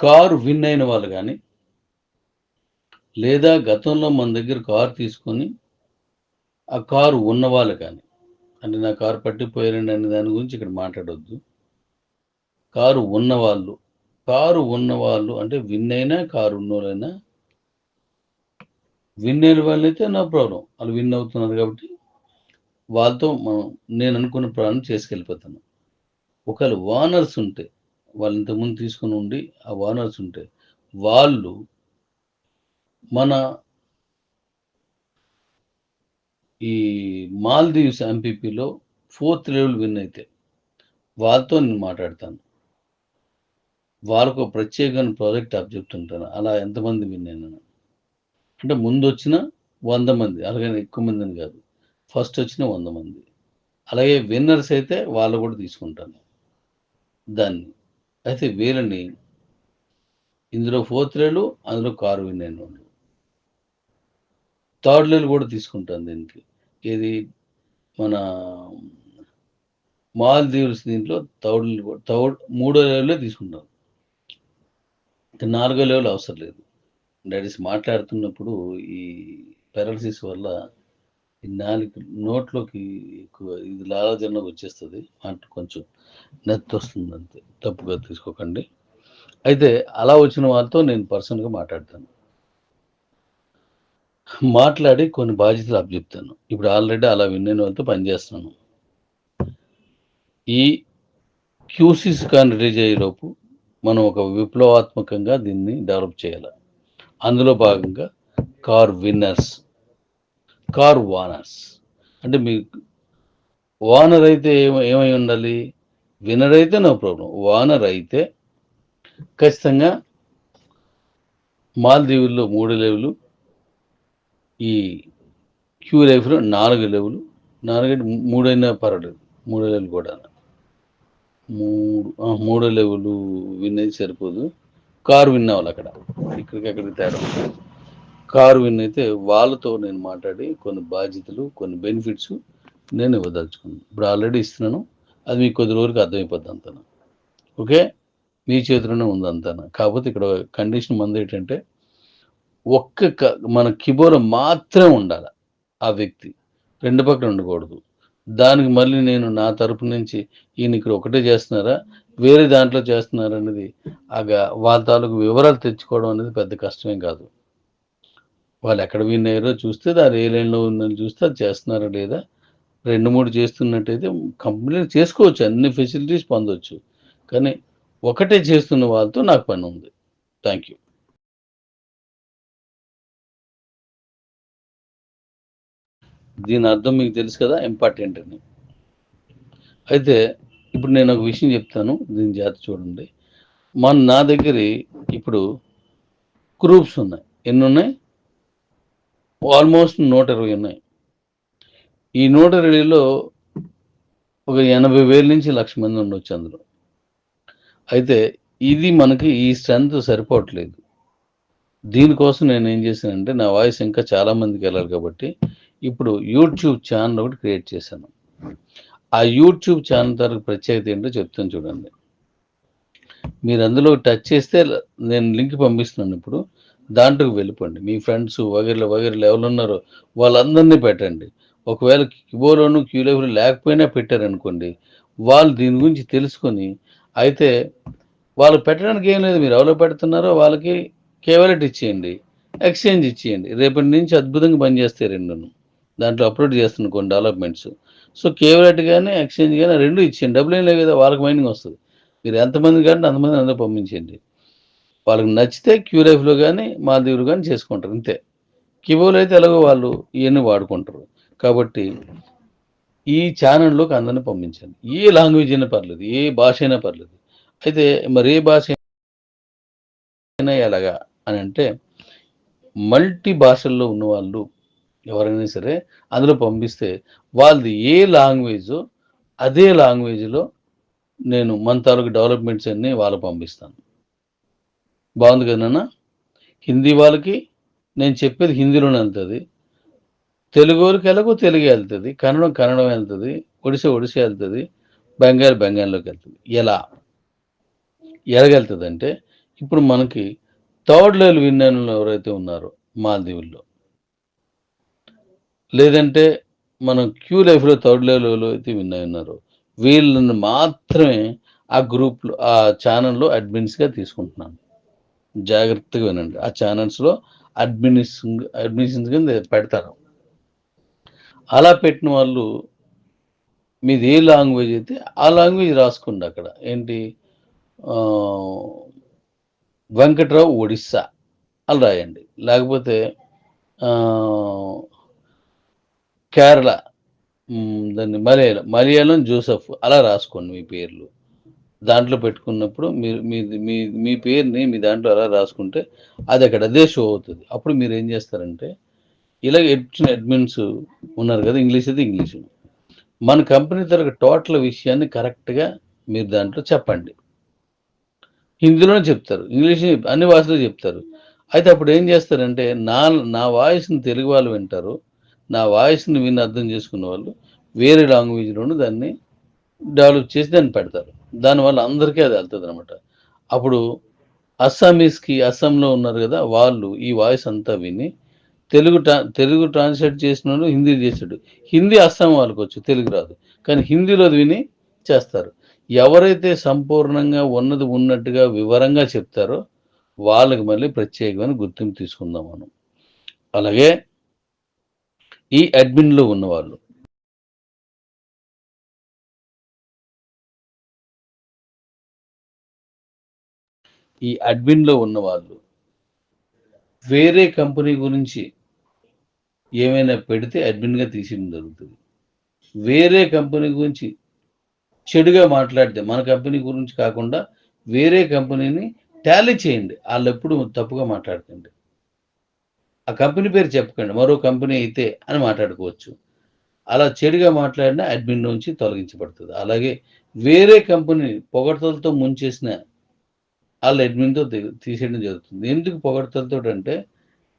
Car win అయిన వాళ్ళు కానీ లేదా గతంలో మన దగ్గర కారు తీసుకొని ఆ కారు ఉన్న వాళ్ళు కానీ అంటే నా కారు పట్టిపోయారండి అనే దాని గురించి ఇక్కడ మాట్లాడొద్దు. కారు ఉన్నవాళ్ళు కారు ఉన్నవాళ్ళు అంటే విన్ అయినా కారు ఉన్నోళ్ళైనా విన్ అయిన వాళ్ళైతే నా ప్రాబ్లం. వాళ్ళు విన్ అవుతున్నారు కాబట్టి వాళ్ళతో మనం నేను అనుకున్న ప్రాణం చేసుకెళ్ళిపోతాను. ఒకవేళ వానర్స్ ఉంటే వాళ్ళు ఇంతకుముందు తీసుకుని ఉండి ఆ వానర్స్ ఉంటే వాళ్ళు మన ఈ మాల్దీవ్స్ ఎంపీపీలో ఫోర్త్ లెవెల్ విన్ అయితే వాళ్ళతో నేను మాట్లాడతాను. వాళ్ళకు ప్రత్యేకమైన ప్రాజెక్ట్ అప్ చెప్తుంటాను. అలా ఎంతమంది విన్ అయినా. అంటే ముందు వచ్చిన వంద మంది అలాగని ఎక్కువ మందిని కాదు. ఫస్ట్ వచ్చిన వంద మంది. అలాగే విన్నర్స్ అయితే వాళ్ళు కూడా తీసుకుంటాను. దాన్ని. అయితే వీళ్ళని ఇందులో ఫోత్రేలు అందులో కారు విన్నాను వాళ్ళు థర్డ్ లెవెల్ కూడా తీసుకుంటాను దీనికి. ఇది మన మాల్దీవ్స్ దీంట్లో థర్డ్ లెవెల్ థర్డ్ మూడో లెవెల్లో తీసుకుంటాం ఇంకా నాలుగో లెవెల్ అవసరం లేదు. డాడీస్ మాట్లాడుతున్నప్పుడు ఈ పెరాలసిస్ వల్ల ఈ నాలుగు నోట్లోకి ఎక్కువ ఇది లాలాజలంలోకి వచ్చేస్తుంది. అంటే కొంచెం నెత్తి వస్తుంది అంతే. తప్పుగా తీసుకోకండి. అయితే అలా వచ్చిన వాళ్ళతో నేను పర్సనల్గా మాట్లాడతాను. మాట్లాడి కొన్ని బాధ్యతలు అప్పచెప్తాను. ఇప్పుడు ఆల్రెడీ అలా విన్న వాళ్ళతో పనిచేస్తున్నాను ఈ క్యూసీస్ కానీ రిలీజ్ అయ్యేలోపు మనం ఒక విప్లవాత్మకంగా దీన్ని డెవలప్ చేయాలి. అందులో భాగంగా కార్ విన్నర్స్ కార్ వానర్స్. అంటే మీ వానర్ అయితే ఏమై ఉండాలి? వినర్ అయితే నో ప్రాబ్లం. వానర్ అయితే ఖచ్చితంగా మాల్దీవుల్లో మూడు లెవెలు ఈ క్యూ లైఫ్లో నాలుగు లెవెలు. నాలుగంటే మూడైనా పర్వాలేదు. మూడో లెవెల్ కూడా. మూడు మూడో లెవెలు విన్ అయితే సరిపోదు. కారు విన్ అవ్వాలి అక్కడ. ఇక్కడికి అక్కడికి తేడా కారు విన్ అయితే వాళ్ళతో నేను మాట్లాడి కొన్ని బాధ్యతలు కొన్ని బెనిఫిట్స్ నేను ఇవ్వదలుచుకున్నాను. ఇప్పుడు ఆల్రెడీ ఇస్తున్నాను. అది మీకు కొద్ది రోజులకు అర్థమైపోద్ది అంతన? ఓకే? మీ చేతిలోనే ఉంది అంతన? కాకపోతే ఇక్కడ కండిషన్ మంది ఏంటంటే ఒక్క మన కిబోర్డ్ మాత్రమే ఉండాలి ఆ వ్యక్తి. రెండు పక్కన ఉండకూడదు. దానికి మళ్ళీ నేను నా తరపు నుంచి ఈయన ఇక్కడ ఒకటే చేస్తున్నారా? వేరే దాంట్లో చేస్తున్నారా అనేది ఆగా వాళ్ళ తాలూకు వివరాలు తెచ్చుకోవడం అనేది పెద్ద కష్టమేం కాదు. వాళ్ళు ఎక్కడ విన్ అయ్యారో చూస్తే దాని ఏ లైన్లో ఉందని చూస్తే అది చేస్తున్నారా లేదా? రెండు మూడు చేస్తున్నట్టయితే కంప్లీట్ చేసుకోవచ్చు. అన్ని ఫెసిలిటీస్ పొందవచ్చు కానీ ఒకటే చేస్తున్న వాళ్ళతో నాకు పని ఉంది. థ్యాంక్ యూ దీని అర్థం మీకు తెలుసు కదా ఇంపార్టెంట్ అని. అయితే ఇప్పుడు నేను ఒక విషయం చెప్తాను దీని జాతి చూడండి. మన నా దగ్గర ఇప్పుడు గ్రూప్స్ ఉన్నాయి. ఎన్ని ఉన్నాయి? ఆల్మోస్ట్ నూట ఇరవై ఉన్నాయి. ఈ నూట రిలీలో ఒక ఎనభై వేల నుంచి లక్ష మంది ఉండొచ్చు అందులో. అయితే ఇది మనకి ఈ స్ట్రెంత్ సరిపోవట్లేదు. దీనికోసం నేను ఏం చేశానంటే నా వాయిస్ ఇంకా చాలామందికి వెళ్ళాలి కాబట్టి ఇప్పుడు యూట్యూబ్ ఛానల్ ఒకటి క్రియేట్ చేశాను. ఆ యూట్యూబ్ ఛానల్ తరకు ప్రత్యేకత ఏంటో చెప్తాను చూడండి. మీరు అందులో టచ్ చేస్తే నేను లింక్ పంపిస్తున్నాను ఇప్పుడు. దాంట్లోకి వెళ్ళిపోండి. మీ ఫ్రెండ్స్ వగేర్లు వగేర్లు ఎవరు ఉన్నారో వాళ్ళందరినీ పెట్టండి. ఒకవేళ కిబోలోను లైఫ్లో లేకపోయినా పెట్టారనుకోండి వాళ్ళు దీని గురించి తెలుసుకొని అయితే వాళ్ళు పెట్టడానికి ఏం లేదు మీరు ఎవరో పెడుతున్నారో వాళ్ళకి కేవలెట్ ఇచ్చేయండి ఎక్స్చేంజ్ ఇచ్చేయండి. రేపటి నుంచి అద్భుతంగా పనిచేస్తాయి రెండును. దాంట్లో అప్లోడ్ చేస్తున్న కొన్ని డెవలప్మెంట్స్ సో కేవలెట్ కానీ ఎక్స్చేంజ్ కానీ రెండు ఇచ్చేయండి. డబ్బులు ఏం లేదు కదా వాళ్ళకి మైనింగ్ వస్తుంది. మీరు ఎంతమంది కానీ అంతమంది అందరూ పంపించండి. వాళ్ళకి నచ్చితే క్యూ లైఫ్లో కానీ మాల్దీవులు కానీ చేసుకుంటారు అంతే. కివోలు అయితే ఎలాగో వాళ్ళు ఇవన్నీ వాడుకుంటారు. కాబట్టి ఈ ఛానల్లోకి అందరిని పంపించండి. ఏ లాంగ్వేజ్ అయినా పర్లేదు ఏ భాష అయినా పర్లేదు. అయితే మరి ఏ భాష అయినా ఎలాగా అని అంటే మల్టీ భాషల్లో ఉన్న వాళ్ళు ఎవరైనా సరే అందులో పంపిస్తే వాళ్ళది ఏ లాంగ్వేజో అదే లాంగ్వేజ్లో నేను మన తాలూకు డెవలప్మెంట్స్ అన్నీ వాళ్ళకి పంపిస్తాను. బాగుంది కదా హిందీ వాళ్ళకి నేను చెప్పేది హిందీలోనే వెళ్తుంది తెలుగు వాళ్ళకి ఎలాగో తెలుగు వెళ్తుంది కన్నడం కన్నడం వెళ్తుంది ఒడిశా ఒడిశా వెళ్తుంది బెంగాల్ బెంగాల్లోకి వెళ్తుంది. ఎలా? ఎలాగెళ్తుంది అంటే ఇప్పుడు మనకి థర్డ్ లెవెల్ విన్నాను ఎవరైతే ఉన్నారో మాల్దీవుల్లో లేదంటే మనం క్యూ లైఫ్లో థర్డ్ లెవెల్లో అయితే విన్ అయి ఉన్నారో వీళ్ళని మాత్రమే ఆ గ్రూప్లో ఆ ఛానల్లో అడ్మిన్స్గా తీసుకుంటున్నాను. జాగ్రత్తగా వినండి. ఆ ఛానల్స్లో అడ్మినిస్ అడ్మిషన్స్ కింద పెడతారు. అలా పెట్టిన వాళ్ళు మీది ఏ లాంగ్వేజ్ అయితే ఆ లాంగ్వేజ్ రాసుకోండి అక్కడ. ఏంటి? వెంకట్రావు ఒడిస్సా అలా రాయండి. లేకపోతే కేరళ దాన్ని మలయాళం మలయాళం జోసఫ్ అలా రాసుకోండి మీ పేర్లు. దాంట్లో పెట్టుకున్నప్పుడు మీరు మీ మీ మీ పేరుని మీ దాంట్లో అలా రాసుకుంటే అది అక్కడ అదే షో అవుతుంది. అప్పుడు మీరు ఏం చేస్తారంటే ఇలా ఇచ్చిన అడ్మిన్స్ ఉన్నారు కదా ఇంగ్లీష్ అయితే ఇంగ్లీష్. మన కంపెనీ తరగ టోటల్ విషయాన్ని కరెక్ట్గా మీరు దాంట్లో చెప్పండి. హిందీలోనే చెప్తారు ఇంగ్లీష్ అన్ని భాషలో చెప్తారు. అయితే అప్పుడు ఏం చేస్తారంటే నా నా వాయిస్ని తెలుగు వాళ్ళు వింటారు నా వాయిస్ని విని అర్థం చేసుకున్న వాళ్ళు వేరే లాంగ్వేజ్లోనూ దాన్ని డెవలప్ చేసి దాన్ని పెడతారు. దానివల్ల అందరికీ అది వెళ్తుంది అనమాట అప్పుడు అస్సామీస్కి అస్సాంలో ఉన్నారు కదా వాళ్ళు ఈ వాయిస్ అంతా విని తెలుగు ట్రా తెలుగు ట్రాన్స్లేట్ చేసినాడు హిందీ చేశాడు. హిందీ అస్సాం వాళ్ళకి వచ్చు తెలుగు రాదు. కానీ హిందీలో విని చేస్తారు. ఎవరైతే సంపూర్ణంగా ఉన్నది ఉన్నట్టుగా వివరంగా చెప్తారో వాళ్ళకి మళ్ళీ ప్రత్యేకమైన గుర్తింపు తీసుకుందాం మనం. అలాగే ఈ అడ్మిన్లో ఉన్నవాళ్ళు. ఈ అడ్మిన్లో ఉన్నవాళ్ళు వేరే కంపెనీ గురించి ఏమైనా పెడితే అడ్మిన్గా తీసేయడం జరుగుతుంది. వేరే కంపెనీ గురించి చెడుగా మాట్లాడితే మన కంపెనీ గురించి కాకుండా వేరే కంపెనీని టాలీ చేయండి. వాళ్ళు ఎప్పుడు తప్పుగా మాట్లాడకండి ఆ కంపెనీ పేరు చెప్పకండి. మరో కంపెనీ అయితే అని మాట్లాడుకోవచ్చు. అలా చెడుగా మాట్లాడినా అడ్మిన్ నుంచి తొలగించబడుతుంది. అలాగే వేరే కంపెనీ పొగడ్తలతో ముంచేసిన వాళ్ళ అడ్మిన్తో తీసేయడం జరుగుతుంది. ఎందుకు పొగడ్తలతో అంటే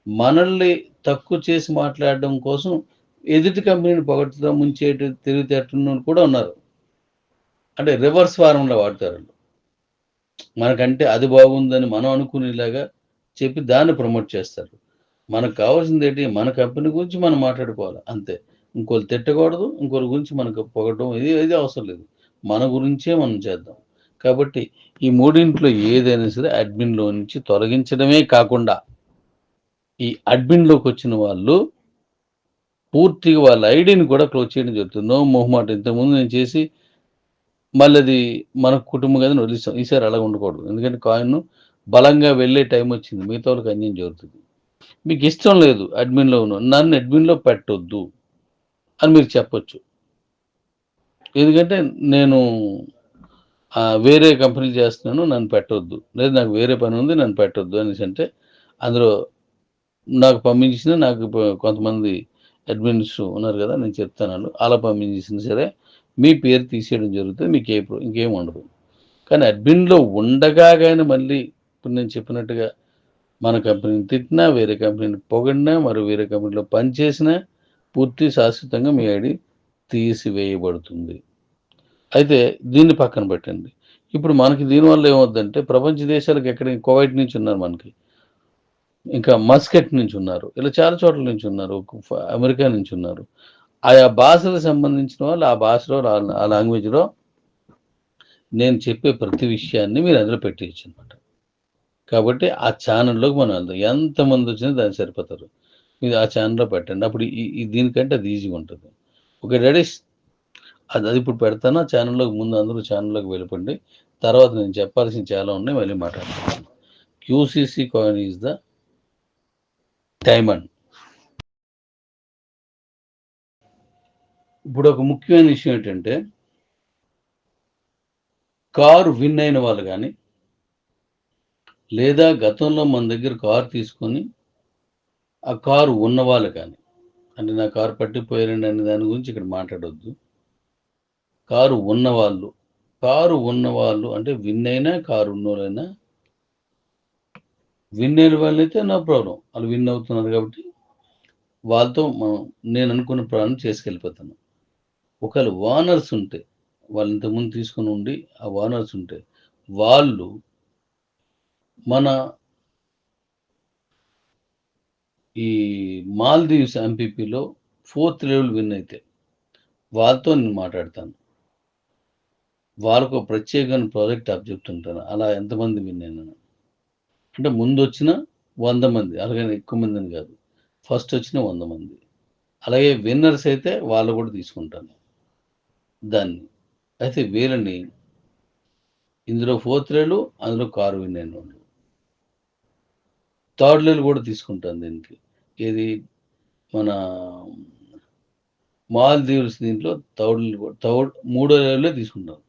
మనల్ని తక్కువ చేసి మాట్లాడడం కోసం ఎదుటి కంపెనీని పొగడ్తతో ముంచేట తెలివితేటలు కూడా ఉన్నారు. అంటే రివర్స్ ఫార్ములా వాడతారు. మనకంటే అది బాగుందని మనం అనుకునేలాగా చెప్పి దాన్ని ప్రమోట్ చేస్తారు. మనకు కావాల్సింది ఏంటి? మన కంపెనీ గురించి మనం మాట్లాడుకోవాలి. అంతే. ఇంకోళ్ళు తిట్టకూడదు ఇంకోరి గురించి మనకు పొగడం ఇది ఇది అవసరం లేదు. మన గురించే మనం చేద్దాం. కాబట్టి ఈ మూడింట్లో ఏదైనా సరే అడ్మిన్లో నుంచి తొలగించడమే కాకుండా ఈ అడ్మిన్లోకి వచ్చిన వాళ్ళు పూర్తిగా వాళ్ళ ఐడిని కూడా క్లోజ్ చేయడం జరుగుతుంది. నో మొహమాట. ఇంతకుముందు నేను చేసి మళ్ళీ అది మన కుటుంబం కదా వదిలిస్తాం ఈసారి అలా ఉండకూడదు. ఎందుకంటే కాయిన్ బలంగా వెళ్ళే టైం వచ్చింది. మిగతా వాళ్ళకి అన్యం జరుగుతుంది. మీకు ఇష్టం లేదు అడ్మిన్లో ఉన్న నన్ను అడ్మిన్లో పెట్టొద్దు అని మీరు చెప్పొచ్చు. ఎందుకంటే నేను వేరే కంపెనీలు చేస్తున్నాను నన్ను పెట్టొద్దు. లేదు నాకు వేరే పని ఉంది నన్ను పెట్టొద్దు అనేసి అంటే అందులో నాకు పంపించిన నాకు కొంతమంది అడ్మిన్స్ ఉన్నారు కదా నేను చెప్తాను అలా పంపించేసిన సరే మీ పేరు తీసేయడం జరుగుతుంది మీకు ఏ ఇంకేం ఉండదు. కానీ అడ్మిన్లో ఉండగా కానీ మళ్ళీ ఇప్పుడు నేను చెప్పినట్టుగా మన కంపెనీని తిట్టినా వేరే కంపెనీని పొగిడినా మరి వేరే కంపెనీలో పనిచేసినా పూర్తి శాశ్వతంగా మీ ఐడి తీసివేయబడుతుంది. అయితే దీన్ని పక్కన పెట్టండి. ఇప్పుడు మనకి దీనివల్ల ఏమవుద్దంటే ప్రపంచ దేశాలకు ఎక్కడ కోవైట్ నుంచి ఉన్నారు మనకి. ఇంకా మస్కెట్ నుంచి ఉన్నారు. ఇలా చాలా చోట్ల నుంచి ఉన్నారు. అమెరికా నుంచి ఉన్నారు. ఆయా భాషలకు సంబంధించిన వాళ్ళు ఆ భాషలో ఆ- లాంగ్వేజ్లో నేను చెప్పే ప్రతి విషయాన్ని మీరు అందులో పెట్టేయచ్చు అనమాట కాబట్టి ఆ ఛానల్లోకి మనం వెళ్దాం. ఎంతమంది వచ్చినా దాన్ని సరిపోతారు. మీరు ఆ ఛానల్లో పెట్టండి. అప్పుడు ఈ దీనికంటే అది ఈజీగా ఉంటుంది. ఓకే డాడీ అది అది ఇప్పుడు పెడతాను. ఆ ఛానల్లోకి ముందు అందరూ ఛానల్లోకి వెళ్ళిపోండి. తర్వాత నేను చెప్పాల్సిన చాలా ఉన్నాయి. మళ్ళీ మాట్లాడతాను QCC coin is the diamond. ఇప్పుడు ఒక ముఖ్యమైన విషయం ఏంటంటే కారు విన్ అయిన వాళ్ళు కానీ లేదా గతంలో మన దగ్గర కారు తీసుకొని ఆ కారు ఉన్నవాళ్ళు కానీ అంటే నా కారు పట్టిపోయారండి అనే దాని గురించి ఇక్కడ మాట్లాడొద్దు. కారు ఉన్నవాళ్ళు కారు ఉన్నవాళ్ళు అంటే విన్ అయినా కారు ఉన్నోళ్ళైనా విన్ అయిన వాళ్ళైతే నా ప్రాబ్లం వాళ్ళు విన్ అవుతున్నారు కాబట్టి వాళ్ళతో మనం నేను అనుకున్న ప్రాణం చేసుకెళ్ళిపోతాను. ఒకవేళ వానర్స్ ఉంటే వాళ్ళు ఇంతకుముందు తీసుకుని ఉండి ఆ వానర్స్ ఉంటే వాళ్ళు మన ఈ మాల్దీవ్స్ ఎంపీపీలో ఫోర్త్ లెవెల్ విన్ అయితే వాళ్ళతో నేను మాట్లాడతాను. వాళ్ళకు ఒక ప్రత్యేకమైన ప్రాజెక్ట్ అప్ చెప్తుంటాను. అలా ఎంతమంది విన్ అయినా. అంటే ముందు వచ్చిన వంద మంది అలాగే ఎక్కువ మంది అని కాదు. ఫస్ట్ వచ్చిన వంద మంది. అలాగే విన్నర్స్ అయితే వాళ్ళు కూడా తీసుకుంటాను దాన్ని. అయితే వీళ్ళని ఇందులో ఫోర్త్ రేలు అందులో కారు విన్ అయిన వాళ్ళు. థర్డ్ రేలు కూడా తీసుకుంటాను దీనికి. ఇది మన మాల్దీవ్స్ దీంట్లో థర్డ్ థర్డ్ మూడో లెవెల్లో తీసుకుంటాం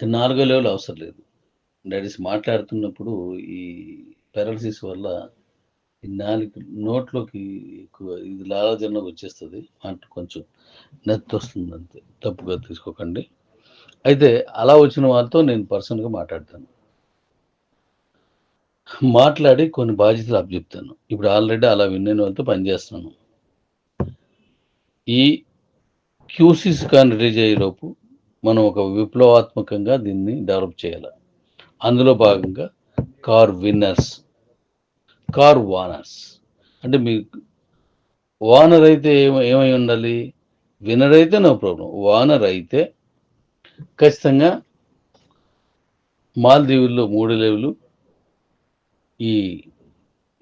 నాలుగో లెవెల్ అవసరం లేదు. డాడీస్ మాట్లాడుతున్నప్పుడు ఈ పెరాలసిస్ వల్ల ఈ నాలుగు నోట్లోకి ఎక్కువ ఇది లాలాజలంలోకి వచ్చేస్తుంది. అంటే కొంచెం నెత్తి వస్తుంది అంతే. తప్పుగా తీసుకోకండి. అయితే అలా వచ్చిన వాళ్ళతో నేను పర్సనల్గా మాట్లాడతాను. మాట్లాడి కొన్ని బాధ్యతలు అప్పచెప్తాను ఇప్పుడు ఆల్రెడీ అలా విన్న వాళ్ళతో పనిచేస్తున్నాను ఈ క్యూసీస్ కానీ రిలీజ్ అయ్యేలోపు మనం ఒక విప్లవాత్మకంగా దీన్ని డెవలప్ చేయాలి. అందులో భాగంగా కార్ విన్నర్స్ కార్ వానర్స్. అంటే మీ వానర్ అయితే ఏమ ఏమై ఉండాలి? విన్నర్ అయితే నో ప్రాబ్లం. వానర్ అయితే ఖచ్చితంగా మాల్దీవుల్లో మూడు లెవెలు ఈ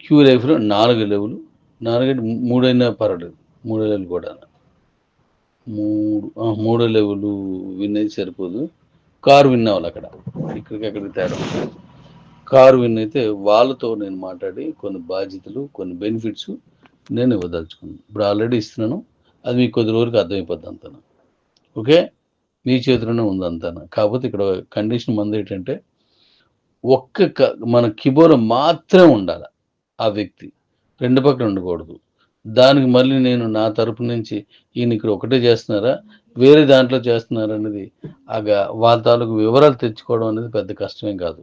క్యూ లైఫ్లో నాలుగు లెవెలు నాలుగైతే మూడైనా పర్వాలేదు. మూడో లెవెలు కూడా. మూడు మూడో లెవెలు విన్నది సరిపోదు. కారు విన్ అవ్వాలి అక్కడ. ఇక్కడికి అక్కడికి తేడా కారు విన్ అయితే వాళ్ళతో నేను మాట్లాడి కొన్ని బాధ్యతలు కొన్ని బెనిఫిట్స్ నేను ఇవ్వదలుచుకున్నాను. ఇప్పుడు ఆల్రెడీ ఇస్తున్నాను. అది మీకు కొద్ది రోజులకు అర్థమైపోద్ది అంతనా? ఓకే? మీ చేతిలోనే ఉంది అంతనా? కాకపోతే ఇక్కడ కండిషన్ మంది ఏంటంటే ఒక్క మన కిబోర్డ్ మాత్రమే ఉండాలి ఆ వ్యక్తి. రెండు పక్కన ఉండకూడదు. దానికి మళ్ళీ నేను నా తరపు నుంచి ఈయన ఇక్కడ ఒకటే చేస్తున్నారా? వేరే దాంట్లో చేస్తున్నారనేది అనేది వాళ్ళ తాలూకు వివరాలు తెచ్చుకోవడం అనేది పెద్ద కష్టమే కాదు.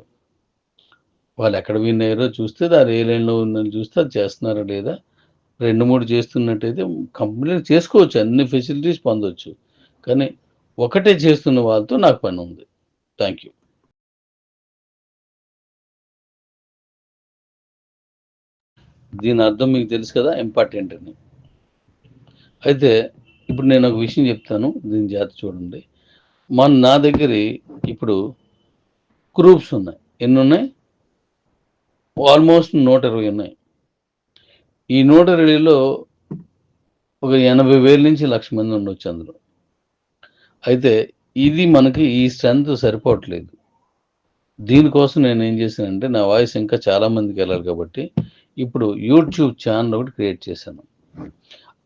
వాళ్ళు ఎక్కడ విన్ అయ్యారో చూస్తే దాని ఏ లైన్లో ఉందని చూస్తే అది చేస్తున్నారా లేదా? రెండు మూడు చేస్తున్నట్టయితే కంప్లీట్ చేసుకోవచ్చు అన్ని ఫెసిలిటీస్ పొందవచ్చు కానీ ఒకటే చేస్తున్న వాళ్ళతో నాకు పని ఉంది. థ్యాంక్ యూ దీని అర్థం మీకు తెలుసు కదా ఇంపార్టెంట్ అని. అయితే ఇప్పుడు నేను ఒక విషయం చెప్తాను దీని జాతి చూడండి. మన నా దగ్గర ఇప్పుడు గ్రూప్స్ ఉన్నాయి. ఎన్ని ఉన్నాయి? ఆల్మోస్ట్ నూట ఇరవై ఉన్నాయి. ఈ నూట ఇరవైలో ఒక ఎనభై వేల నుంచి లక్ష మంది ఉండొచ్చు అందులో. అయితే ఇది మనకి ఈ స్ట్రెంత్ సరిపోవట్లేదు. దీనికోసం నేను ఏం చేశానంటే నా వాయిస్ ఇంకా చాలా మందికి వెళ్ళాలి కాబట్టి ఇప్పుడు యూట్యూబ్ ఛానల్ ఒకటి క్రియేట్ చేశాను.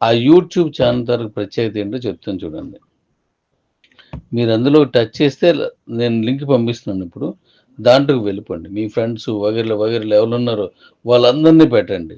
ఆ యూట్యూబ్ ఛానల్ తరకు ప్రత్యేకత ఏంటో చెప్తాను చూడండి. మీరు అందులో టచ్ చేస్తే నేను లింక్ పంపిస్తున్నాను ఇప్పుడు. దాంట్లోకి వెళ్ళిపోండి. మీ ఫ్రెండ్స్ వగైరా వగైరా ఎవరు ఉన్నారో వాళ్ళందరినీ పెట్టండి.